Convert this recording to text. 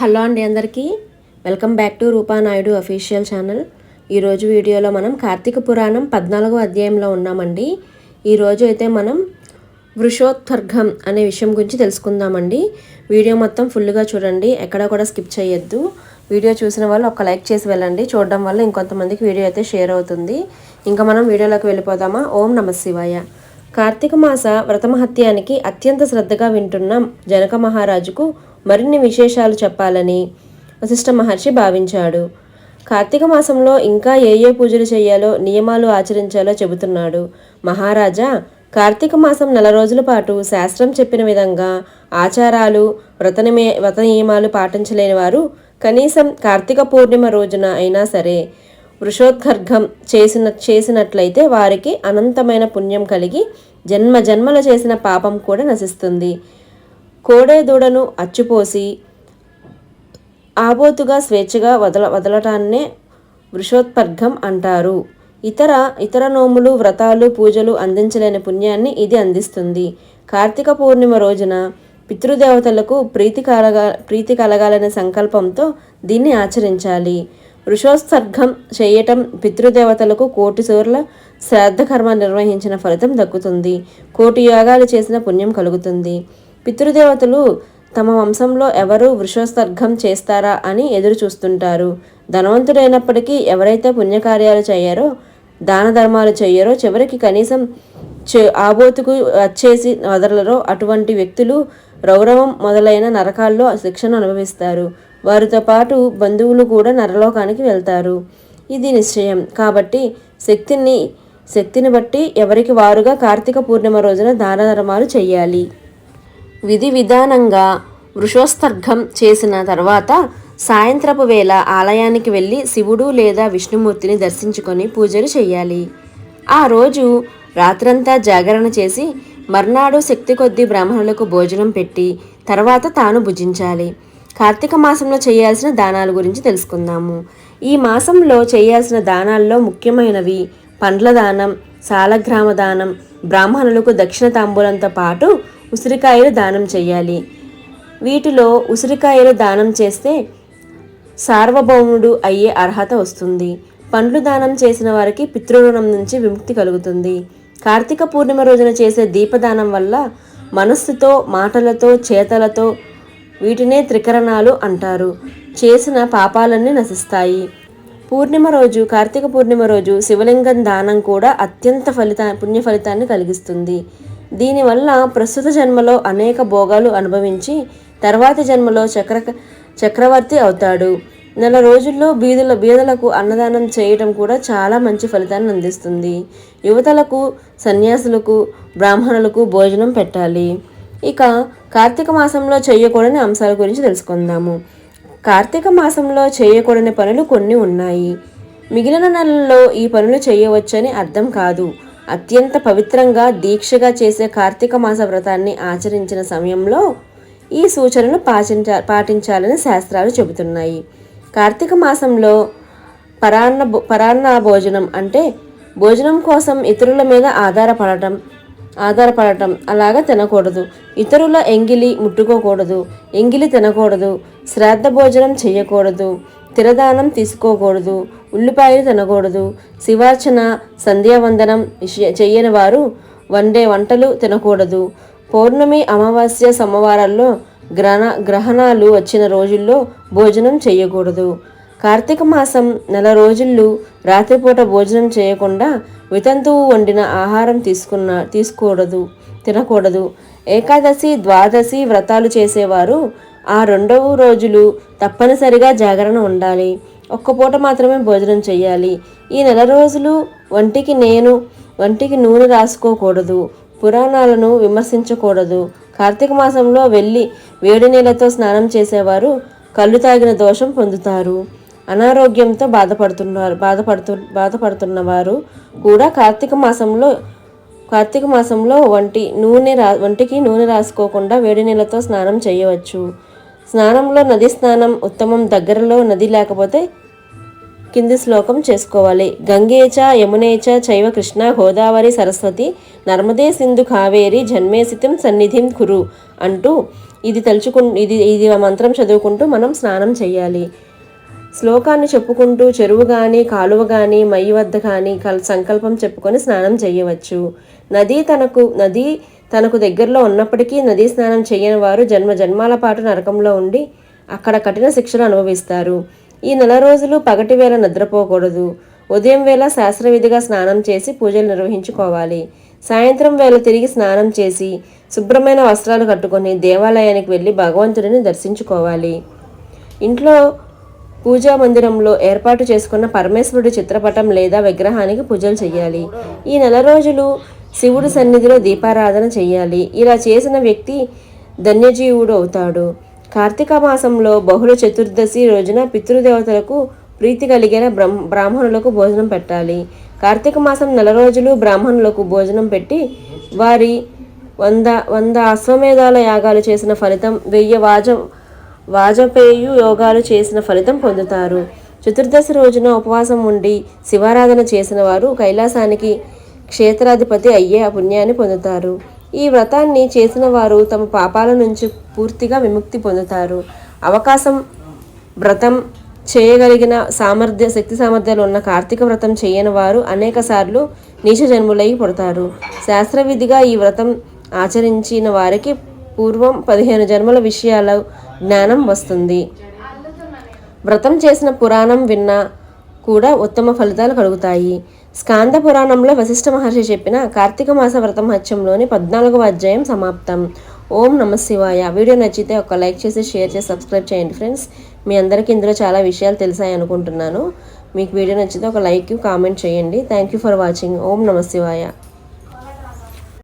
Hello అండి అందరికీ. Welcome back to Rupa Naidu official channel. ఈరోజు వీడియోలో మనం కార్తీక పురాణం పద్నాలుగో అధ్యాయంలో ఉన్నామండి. ఈరోజు అయితే మనం వృషోత్వర్గం అనే విషయం గురించి తెలుసుకుందామండి. వీడియో మొత్తం ఫుల్గా చూడండి ఎక్కడ కూడా స్కిప్ చేయొద్దు. వీడియో చూసిన వాళ్ళు ఒక లైక్ చేసి వెళ్ళండి. చూడడం వల్ల ఇంకొంతమందికి వీడియో అయితే షేర్ అవుతుంది. ఇంకా మనం వీడియోలోకి వెళ్ళిపోదామా? ఓం నమ శివాయ. కార్తీక మాస వ్రతమహత్యానికి అత్యంత శ్రద్ధగా వింటున్న జనక మహారాజుకు మరిన్ని విశేషాలు చెప్పాలని వశిష్ఠ మహర్షి భావించాడు. కార్తీక మాసంలో ఇంకా ఏ ఏ పూజలు చేయాలో నియమాలు ఆచరించాలో చెబుతున్నాడు. మహారాజా కార్తీక మాసం నెల రోజుల పాటు శాస్త్రం చెప్పిన విధంగా ఆచారాలు వ్రత వ్రత నియమాలు పాటించలేని వారు కనీసం కార్తీక పూర్ణిమ రోజున అయినా సరే వృషోద్ఘర్ఘం చేసిన చేసినట్లయితే వారికి అనంతమైన పుణ్యం కలిగి జన్మ జన్మల చేసిన పాపం కూడా నశిస్తుంది. కోడే దూడను అచ్చుపోసి ఆబోతుగా స్వేచ్ఛగా వదల వదలటాన్నే వృషోత్పర్గం అంటారు. ఇతర ఇతర నోములు వ్రతాలు పూజలు అందించలేని పుణ్యాన్ని ఇది అందిస్తుంది. కార్తీక పూర్ణిమ రోజున పితృదేవతలకు ప్రీతి కలగా ప్రీతి కలగాలనే సంకల్పంతో దీన్ని ఆచరించాలి. వృషోత్సర్గం చేయటం పితృదేవతలకు కోటి సూర్ల శ్రాద్ధకర్మ నిర్వహించిన ఫలితం దక్కుతుంది. కోటి యాగాలు చేసిన పుణ్యం కలుగుతుంది. పితృదేవతలు తమ వంశంలో ఎవరు వృషోత్సర్గం చేస్తారా అని ఎదురు చూస్తుంటారు ధనవంతుడైనప్పటికీ ఎవరైతే పుణ్యకార్యాలు చేయారో దాన ధర్మాలు చేయరో చివరికి కనీసం చే ఆబోతుకు వచ్చేసి వదలరో అటువంటి వ్యక్తులు రౌరవం మొదలైన నరకాల్లో శిక్షను అనుభవిస్తారు. వారితో పాటు బంధువులు కూడా నరలోకానికి వెళ్తారు. ఇది నిశ్చయం. కాబట్టి శక్తిని శక్తిని బట్టి ఎవరికి వారుగా కార్తీక పూర్ణిమ రోజున దాన ధర్మాలు చేయాలి విధి విధానంగా వృషోస్తర్ఘం చేసిన తర్వాత సాయంత్రపు వేళ ఆలయానికి వెళ్ళి శివుడు లేదా విష్ణుమూర్తిని దర్శించుకొని పూజలు చేయాలి. ఆ రోజు రాత్రంతా జాగరణ చేసి మర్నాడు శక్తి కొద్దీ బ్రాహ్మణులకు భోజనం పెట్టి తర్వాత తాను భుజించాలి. కార్తీక మాసంలో చేయాల్సిన దానాల గురించి తెలుసుకుందాము. ఈ మాసంలో చేయాల్సిన దానాల్లో ముఖ్యమైనవి పండ్ల దానం సాలగ్రామ దానం బ్రాహ్మణులకు దక్షిణ తాంబూలంతో పాటు ఉసిరికాయలు దానం చేయాలి వీటిలో ఉసిరికాయలు దానం చేస్తే సార్వభౌముడు అయ్యే అర్హత వస్తుంది. పండ్లు దానం చేసిన వారికి పితృరుణం నుంచి విముక్తి కలుగుతుంది. కార్తీక పూర్ణిమ రోజున చేసే దీపదానం వల్ల మనస్సుతో మాటలతో చేతలతో వీటినే త్రికరణాలు అంటారు. చేసిన పాపాలన్నీ నశిస్తాయి. పూర్ణిమ రోజు కార్తీక పూర్ణిమ రోజు శివలింగం దానం కూడా అత్యంత ఫలిత పుణ్య ఫలితాన్ని కలిగిస్తుంది. దీనివల్ల ప్రస్తుత జన్మలో అనేక భోగాలు అనుభవించి తర్వాతి జన్మలో చక్ర చక్రవర్తి అవుతాడు. నెల రోజుల్లో బీదుల బీదలకు అన్నదానం చేయటం కూడా చాలా మంచి ఫలితాన్ని అందిస్తుంది. యువతలకు సన్యాసులకు బ్రాహ్మణులకు భోజనం పెట్టాలి. ఇక కార్తీక మాసంలో చేయకూడని అంశాల గురించి తెలుసుకుందాము. కార్తీక మాసంలో చేయకూడని పనులు కొన్ని ఉన్నాయి. మిగిలిన నెలల్లో ఈ పనులు చేయవచ్చని అర్థం కాదు. అత్యంత పవిత్రంగా దీక్షగా చేసే కార్తీక మాస వ్రతాన్ని ఆచరించిన సమయంలో ఈ సూచనలు పాటించా పాటించాలని శాస్త్రాలు చెబుతున్నాయి. కార్తీక మాసంలో పరాన్న పరాన్న భోజనం అంటే భోజనం కోసం ఇతరుల మీద ఆధారపడటం ఆధారపడటం అలాగా తినకూడదు. ఇతరుల ఎంగిలి ముట్టుకోకూడదు ఎంగిలి తినకూడదు శ్రాద్ధ భోజనం చేయకూడదు తిరదానం తీసుకోకూడదు ఉల్లిపాయలు తినకూడదు. శివార్చన సంధ్యావందనం విషయ- చెయ్యని వారు వండే వంటలు తినకూడదు. పౌర్ణమి అమావాస్య సోమవారాల్లో గ్రహణ గ్రహణాలు వచ్చిన రోజుల్లో భోజనం చేయకూడదు కార్తీక మాసం నెల రోజులు రాత్రిపూట భోజనం చేయకుండా వితంతువు వండిన ఆహారం తీసుకున్న తీసుకోకూడదు తినకూడదు. ఏకాదశి ద్వాదశి వ్రతాలు చేసేవారు ఆ రెండవ రోజులు తప్పనిసరిగా జాగరణ ఉండాలి. ఒక్క పూట మాత్రమే భోజనం చేయాలి ఈ నెల రోజులు వంటికి నేను వంటికి నూనె రాసుకోకూడదు పురాణాలను విమర్శించకూడదు. కార్తీక మాసంలో వెళ్ళి వేడి నీళ్ళతో స్నానం చేసేవారు కళ్ళు తాగిన దోషం పొందుతారు. అనారోగ్యంతో బాధపడుతున్నారు బాధపడుతు బాధపడుతున్నవారు కూడా కార్తీక మాసంలో కార్తీక మాసంలో వంటి నూనె రా వంటికి నూనె రాసుకోకుండా వేడి నీళ్ళతో స్నానం చేయవచ్చు. స్నానంలో నది స్నానం ఉత్తమం దగ్గరలో నది లేకపోతే కింది శ్లోకం చేసుకోవాలి. గంగేచ యమునేచ చైవ కృష్ణ గోదావరి సరస్వతి నర్మదే సింధు కావేరి జన్మేసితం సన్నిధిం కురు అంటూ ఇది తలుచుకు ఇది ఇది మంత్రం చదువుకుంటూ మనం స్నానం చేయాలి. శ్లోకాన్ని చెప్పుకుంటూ చెరువు కానీ కాలువ కానీ మై వద్ద కానీ కల్ సంకల్పం చెప్పుకొని స్నానం చేయవచ్చు. నది తనకు నది తనకు దగ్గరలో ఉన్నప్పటికీ నదీ స్నానం చేయని వారు జన్మ జన్మాల పాటు నరకంలో ఉండి అక్కడ కఠిన శిక్షలు అనుభవిస్తారు. ఈ నెల రోజులు పగటి వేళ నిద్రపోకూడదు. ఉదయం వేళ శాస్త్రవిధిగా స్నానం చేసి పూజలు నిర్వహించుకోవాలి. సాయంత్రం వేళ తిరిగి స్నానం చేసి శుభ్రమైన వస్త్రాలు కట్టుకొని దేవాలయానికి వెళ్ళి భగవంతుడిని దర్శించుకోవాలి. ఇంట్లో పూజా మందిరంలో ఏర్పాటు చేసుకున్న పరమేశ్వరుడి చిత్రపటం లేదా విగ్రహానికి పూజలు చేయాలి. ఈ నెల రోజులు శివుడి సన్నిధిలో దీపారాధన చేయాలి ఇలా చేసిన వ్యక్తి ధన్యజీవుడు అవుతాడు. కార్తీక మాసంలో బహుళ చతుర్దశి రోజున పితృదేవతలకు ప్రీతి కలిగిన బ్రహ్ బ్రాహ్మణులకు భోజనం పెట్టాలి. కార్తీక మాసం నెల రోజులు బ్రాహ్మణులకు భోజనం పెట్టి వారి వంద వంద అశ్వమేధాల యాగాలు చేసిన ఫలితం వెయ్యి వాజ వాజపేయు యోగాలు చేసిన ఫలితం పొందుతారు. చతుర్దశి రోజున ఉపవాసం ఉండి శివారాధన చేసిన వారు కైలాసానికి క్షేత్రాధిపతి అయ్యే పుణ్యాన్ని పొందుతారు. ఈ వ్రతాన్ని చేసిన వారు తమ పాపాల నుంచి పూర్తిగా విముక్తి పొందుతారు. అవకాశం వ్రతం చేయగలిగిన సామర్థ్య శక్తి సామర్థ్యాలు ఉన్న కార్తీక వ్రతం చేయని వారు అనేక సార్లు నీచ జన్ములై పడతారు. శాస్త్రవిధిగా ఈ వ్రతం ఆచరించిన వారికి పూర్వం పదిహేను జన్మల విషయాల జ్ఞానం వస్తుంది. వ్రతం చేసిన పురాణం విన్నా కూడా ఉత్తమ ఫలితాలు కలుగుతాయి. స్కాంద పురాణంలో వశిష్ఠ మహర్షి చెప్పిన కార్తీక మాస వ్రతం హత్యంలోని పద్నాలుగవ అధ్యాయం సమాప్తం. ఓం నమ శివాయ. వీడియో నచ్చితే ఒక లైక్ చేసి షేర్ చేసి సబ్స్క్రైబ్ చేయండి ఫ్రెండ్స్. మీ అందరికీ ఇందులో చాలా విషయాలు తెలిసాయి అనుకుంటున్నాను. మీకు వీడియో నచ్చితే ఒక లైక్ కామెంట్ చేయండి. Thank you for watching. ఓం నమ శివాయ.